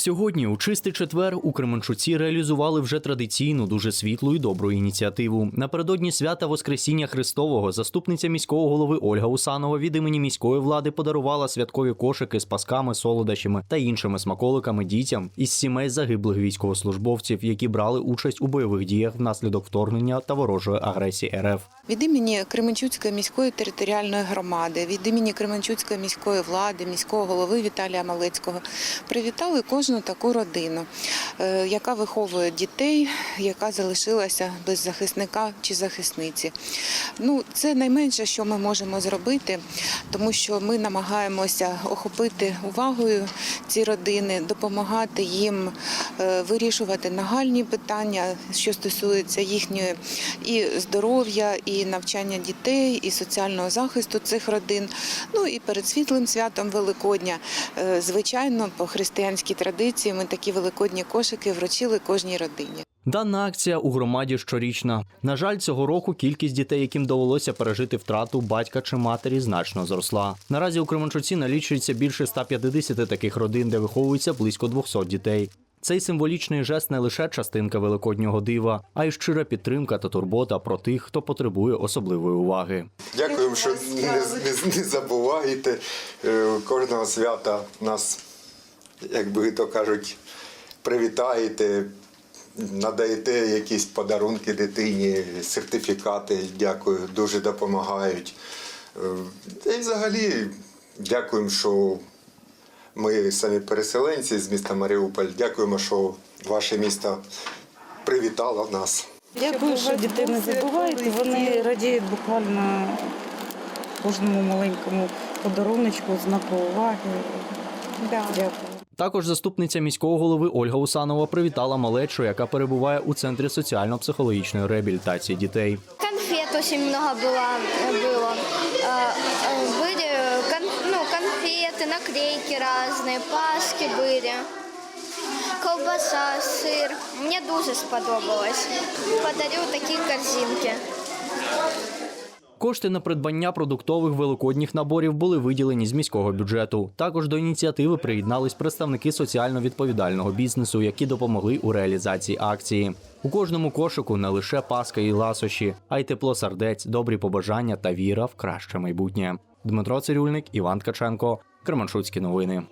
Сьогодні, у чистий четвер, у Кременчуці реалізували вже традиційну, дуже світлу і добру ініціативу. Напередодні свята Воскресіння Христового заступниця міського голови Ольга Усанова від імені міської влади подарувала святкові кошики з пасками, солодощами та іншими смаколиками дітям із сімей загиблих військовослужбовців, які брали участь у бойових діях внаслідок вторгнення та ворожої агресії РФ. Від імені Кременчуцької міської територіальної громади, від імені Кременчуцької міської влади, міського голови Віталія Малецького привітали кожну таку родину, е, яка виховує дітей, яка залишилася без захисника чи захисниці. Ну, це найменше, що ми можемо зробити, тому що ми намагаємося охопити увагою ці родини, допомагати їм е, вирішувати нагальні питання, що стосуються їхньої і здоров'я, і навчання дітей, і соціального захисту цих родин. Ну і перед світлим святом Великодня, е, звичайно, по християнській традиції ми такі великодні кошики вручили кожній родині. Дана акція у громаді щорічна. На жаль, цього року кількість дітей, яким довелося пережити втрату батька чи матері, значно зросла. Наразі у Кременчуці налічується більше 150 таких родин, де виховується близько 200 дітей. Цей символічний жест не лише частинка великоднього дива, а й щира підтримка та турбота про тих, хто потребує особливої уваги. Дякуємо, що не, не, не забуваєте е, кожного свята нас, як би то кажуть, привітаєте, надаєте якісь подарунки дитині, сертифікати. Дякую, дуже допомагають. Е, Та й взагалі дякуємо, що ми самі переселенці з міста Маріуполь. Дякуємо, що ваше місто привітало нас. Дякую, що дітей не забуваєте. Вони радіють буквально кожному маленькому подаруночку, знаку уваги. Дякую. Також заступниця міського голови Ольга Усанова привітала малечу, яка перебуває у центрі соціально-психологічної реабілітації дітей. Конфет очень много было. было. А, а, Были кон- ну, конфеты, наклейки разные, паски были. Колбаса, сыр. Мне дуже сподобалось. Подарю такі корзинки. Кошти на придбання продуктових великодніх наборів були виділені з міського бюджету. Також до ініціативи приєднались представники соціально відповідального бізнесу, які допомогли у реалізації акції. У кожному кошику не лише паска і ласощі, а й тепло сердець, добрі побажання та віра в краще майбутнє. Дмитро Цирюльник, Іван Ткаченко, Кременчуцькі новини.